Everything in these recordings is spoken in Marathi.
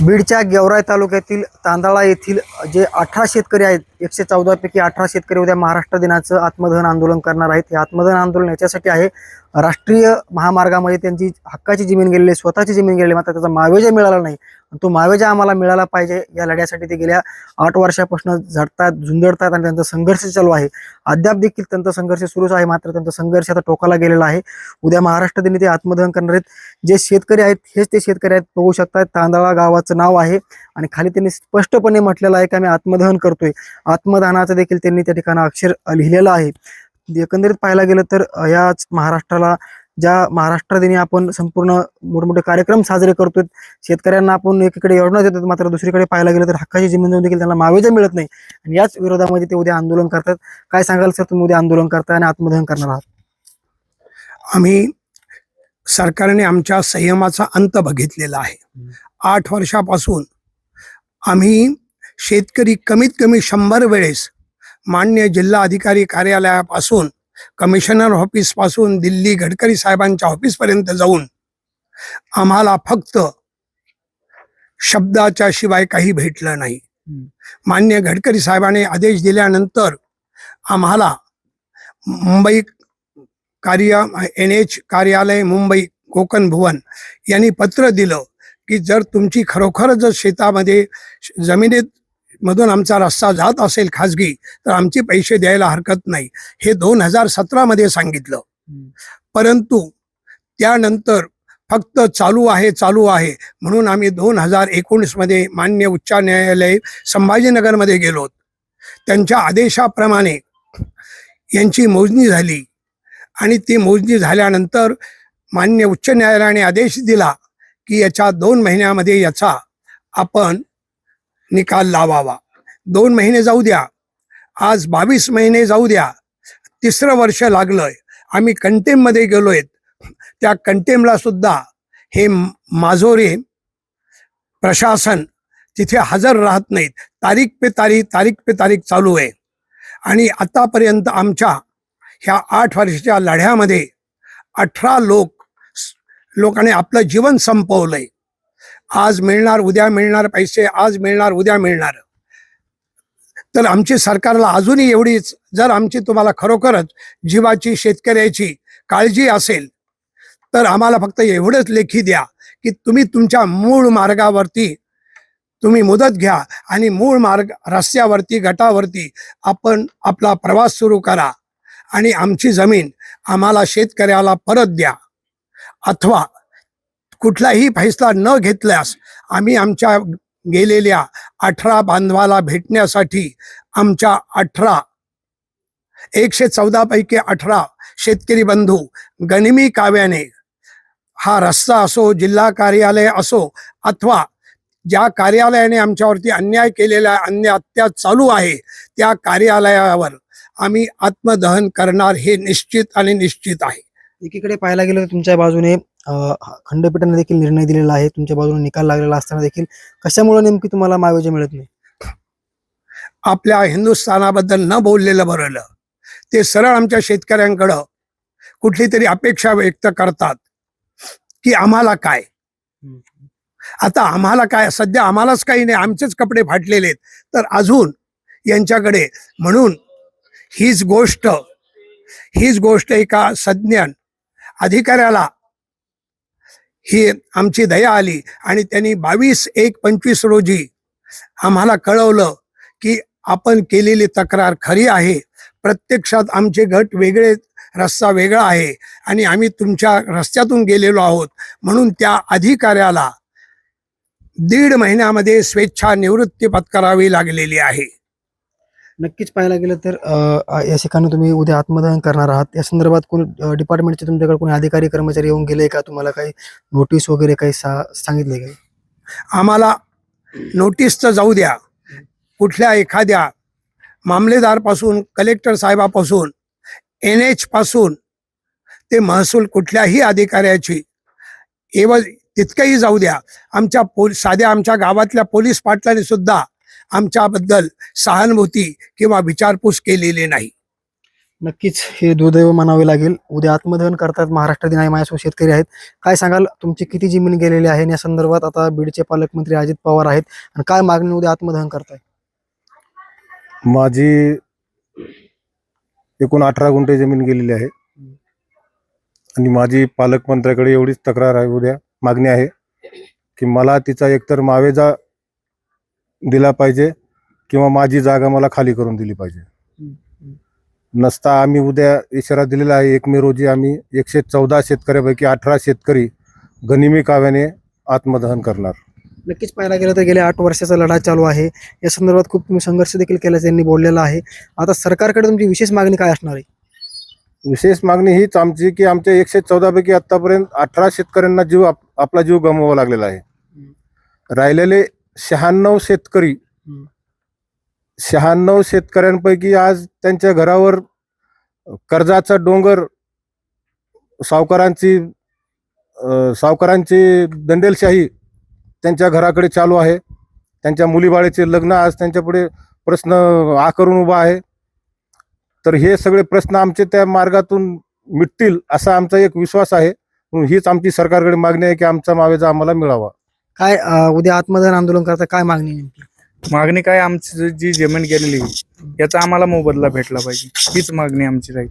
बीडच्या गेवराई तालुक्यातील तांदळा येथील जे अठरा शेतकरी आहेत एकशे चौदापैकी अठरा शेतकरी उद्या महाराष्ट्र दिनाचं आत्मदहन आंदोलन करणार आहेत. हे आत्मदहन आंदोलन याच्यासाठी आहे राष्ट्रीय महामार्गामध्ये त्यांची हक्काची जमीन गेलेली स्वतःची जमीन गेलेली मात्र त्याचा मावेजा मिळाला नाही. तो मावेजा आम्हाला मिळाला पाहिजे या लढ्यासाठी ते गेल्या आठ वर्षापासून झडतात झुंजडतात आणि त्यांचा संघर्ष चालू आहे. अद्याप देखील त्यांचा संघर्ष सुरूच आहे मात्र त्यांचा संघर्ष आता टोकाला गेलेला आहे. उद्या महाराष्ट्र दिनी ते आत्मदहन करणार आहेत. जे शेतकरी आहेत हेच ते शेतकरी आहेत बघू शकतात तांदळा गावाचं नाव आहे. आणि खाली त्यांनी स्पष्टपणे म्हटलेलं आहे की आम्ही आत्मदहन करतोय. आत्मदहनाचं देखील त्यांनी त्या ठिकाणी अक्षर लिहिलेलं आहे. एकंदरीत पाहायला गेलं तर याच महाराष्ट्राला ज्या महाराष्ट्र दिनी आपण संपूर्ण मोठमोठे कार्यक्रम साजरे करतोय शेतकऱ्यांना आपण एकीकडे योजना देतो मात्र दुसरीकडे पाहायला गेलं तर हक्काची जमीन देऊन देखील त्यांना मावेजा मिळत नाही. आणि याच विरोधामध्ये ते उद्या आंदोलन करतात. काय सांगाल सर तुम्ही उद्या आंदोलन करताय आणि आत्मदहन करणार आहात? आम्ही सरकारने आमच्या संयमाचा अंत बघितलेला आहे. आठ वर्षापासून आम्ही शेतकरी कमीत कमी शंभर वेळेस मान्य जिल्हा अधिकारी कार्यालयापासून कमिशनर ऑफिसपासून दिल्ली गडकरी साहेबांच्या ऑफिसपर्यंत जाऊन आम्हाला फक्त शब्दाच्या शिवाय काही भेटलं नाही. मान्य गडकरी साहेबांनी आदेश दिल्यानंतर आम्हाला मुंबई कार्य एन एच कार्यालय मुंबई कोकण भुवन यांनी पत्र दिलं की जर तुमची खरोखरच जर शेतामध्ये जमिनीत मधून आमचा रस्ता जात असेल खाजगी तर आमचे पैसे द्यायला हरकत नाही. हे दोन हजार सतरामध्ये सांगितलं. परंतु त्यानंतर फक्त चालू आहे चालू आहे. म्हणून आम्ही दोन हजार एकोणीसमध्ये मान्य उच्च न्यायालय संभाजीनगरमध्ये गेलो. त्यांच्या आदेशाप्रमाणे यांची मोजणी झाली. आणि ती मोजणी झाल्यानंतर मान्य उच्च न्यायालयाने आदेश दिला की याच्या दोन महिन्यामध्ये याचा आपण निकाल लावावा. दोन महिने जाऊ द्या. आज बावीस महिने जाऊ द्या. तिसरं वर्ष लागलंय. आम्ही कंटेममध्ये गेलोय. त्या कंटेमला सुद्धा हे म- माजोरे प्रशासन तिथे हजर राहत नाहीत. तारीख पे तारीख तारीख पे तारीख चालू आहे. आणि आतापर्यंत आमच्या ह्या आठ वर्षाच्या लढ्यामध्ये अठरा लोक लोकांनी आपलं जीवन संपवलंय. आज मिळणार उद्या मिळणार पैसे आज मिळणार उद्या मिळणार. तर आमची सरकारला अजूनही एवढीच जर आमची तुम्हाला खरोखरच जीवाची शेतकऱ्याची काळजी असेल तर आम्हाला फक्त एवढंच लेखी द्या की तुम्ही तुमच्या मूळ मार्गावरती तुम्ही मुदत घ्या आणि मूळ मार्ग रस्त्यावरती गटावरती आपण आपला प्रवास सुरू करा आणि आमची जमीन आम्हाला शेतकऱ्याला परत द्या. अथवा कुठलाही फैसला न घेतल्यास आम्ही आमच्या गेलेल्या अठरा बांधवाला भेटण्यासाठी आमच्या अठरा एकशे चौदा पैकी अठरा शेतकरी बंधू गनिमी काव्याने हा रस्ता असो जिल्हा कार्यालय असो अथवा ज्या कार्यालयाने आमच्यावरती अन्याय केलेला अन्य अन्याय चालू आहे त्या कार्यालयावर आम्ही आत्मदहन करणार हे निश्चित आणि निश्चित आहे. एकीकडे पाहायला गेलं तर तुमच्या बाजूने खंडपीठाने देखील निर्णय दिलेला आहे. तुमच्या बाजूने निकाल लागलेला असताना देखील कशामुळे नेमकी तुम्हाला मावेजा मिळत नाही? आपल्या हिंदुस्थानाबद्दल न बोललेलं बरं. ते सरळ आमच्या शेतकऱ्यांकडं कुठली तरी अपेक्षा व्यक्त करतात की आम्हाला काय? आता आम्हाला काय? सध्या आम्हालाच काही नाही. आमचेच कपडे फाटलेले आहेत. तर अजून यांच्याकडे म्हणून हीच गोष्ट हीच गोष्ट एका सज्ञान अधिकाऱ्याला ही आमची दया आली. आणि त्यांनी बावीस एक पंचवीस रोजी आम्हाला कळवलं की आपण केलेली तक्रार खरी आहे. प्रत्यक्षात आमचे गट वेगळे रस्ता वेगळा आहे. आणि आम्ही तुमच्या रस्त्यातून गेलेलो आहोत. म्हणून त्या अधिकाऱ्याला दीड महिन्यामध्ये स्वेच्छा निवृत्ती पत्करावी लागलेली आहे. नक्कीच पाहायला गेलं तर या ठिकाणी तुम्ही उद्या आत्मदहन करणार आहात. या संदर्भात कोणी डिपार्टमेंटचे तुमच्याकडे कोणी अधिकारी कर्मचारी येऊन गेले का? तुम्हाला काही नोटीस वगैरे काही सा- सांगितले काही आम्हाला नोटीसचं जाऊ द्या. कुठल्या एखाद्या मामलेदारपासून कलेक्टर साहेबापासून एन एच पासून ते महसूल कुठल्याही अधिकाऱ्याची एवढ तितकंही जाऊ द्या. आमच्या पोल साध्या आमच्या गावातल्या पोलीस पाटलाने सुद्धा आमच्याबद्दल सहानुभूती किंवा विचारपूस केलेली नाही. नक्कीच हे दुर्दैव मानावे लागेल. उद्या आत्मदहन करतात महाराष्ट्र दिन आहे माझ्यासोबत शेतकरी आहेत. काय सांगाल? तुमची किती जमीन गेलेली आहे? या संदर्भात आता बीडचे पालकमंत्री अजित पवार आहेत. आणि काय मागणी उद्या आत्मदहन करताय? माझी एकूण अठरा गुंठे जमीन गेलेली आहे. आणि माझी पालकमंत्र्याकडे एवढीच तक्रार आहे. उद्या मागणी आहे की मला तिचा एकतर मावेजा दिला पाहिजे किंवा माझी जागा मला खाली करून दिली पाहिजे. नसता आम्ही उद्या इशारा दिलेला आहे एक मे रोजी आम्ही एकशे चौदा शेतकऱ्यापैकी अठरा शेतकरी गनिमी काव्याने आत्मदहन करणार. नक्कीच पाहायला गेलं तर गेल्या आठ वर्षाचा लढा चालू आहे. या संदर्भात खूप तुम्ही संघर्ष देखील केल्याचं त्यांनी बोललेलं आहे. आता सरकारकडे तुमची विशेष मागणी काय असणार आहे? विशेष मागणी हीच आमची की आमच्या एकशे चौदा पैकी आतापर्यंत अठरा शेतकऱ्यांना जीव आप- आपला जीव गमवावा लागलेला आहे. राहिलेले शहाण्णव शेतकरी. शहाण्णव शेतकऱ्यांपैकी आज त्यांच्या घरावर कर्जाचा डोंगर सावकारांची सावकारांची दंडेलशाही त्यांच्या घराकडे चालू आहे. त्यांच्या मुलीबाळीचे लग्न आज त्यांच्यापुढे प्रश्न आकरून उभा आहे. तर हे सगळे प्रश्न आमचे त्या मार्गातून मिटतील असा आमचा एक विश्वास आहे. हीच आमची सरकारकडे मागणी आहे की आमचा मावेजा आम्हाला मिळावा. काय अं, उद्या आत्मदहन आंदोलन करता काय मागणी आहे नेमकी? मागणी काय आमची जी- जमीन गेलेली आहे, याचा आम्हाला मोबदला भेटला पाहिजे. हीच मागणी आमची राहील.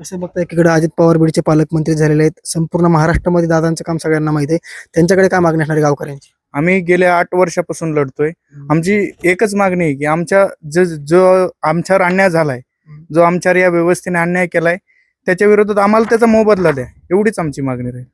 कसं बघता एकीकडे अजित पवार बीडचे पालकमंत्री झालेले आहेत. संपूर्ण महाराष्ट्रामध्ये दादांचं काम सगळ्यांना माहिती आहे. त्यांच्याकडे काय मागणी असणार आहे गावकऱ्यांची? आम्ही गेल्या आठ वर्षापासून लढतोय. आमची एकच मागणी आहे की आमच्या जो जो आमच्यावर अन्याय झालाय जो आमच्यावर या व्यवस्थेने अन्याय केलाय त्याच्या विरोधात आम्हाला त्याचा मोबदला द्या. एवढीच आमची मागणी राहील.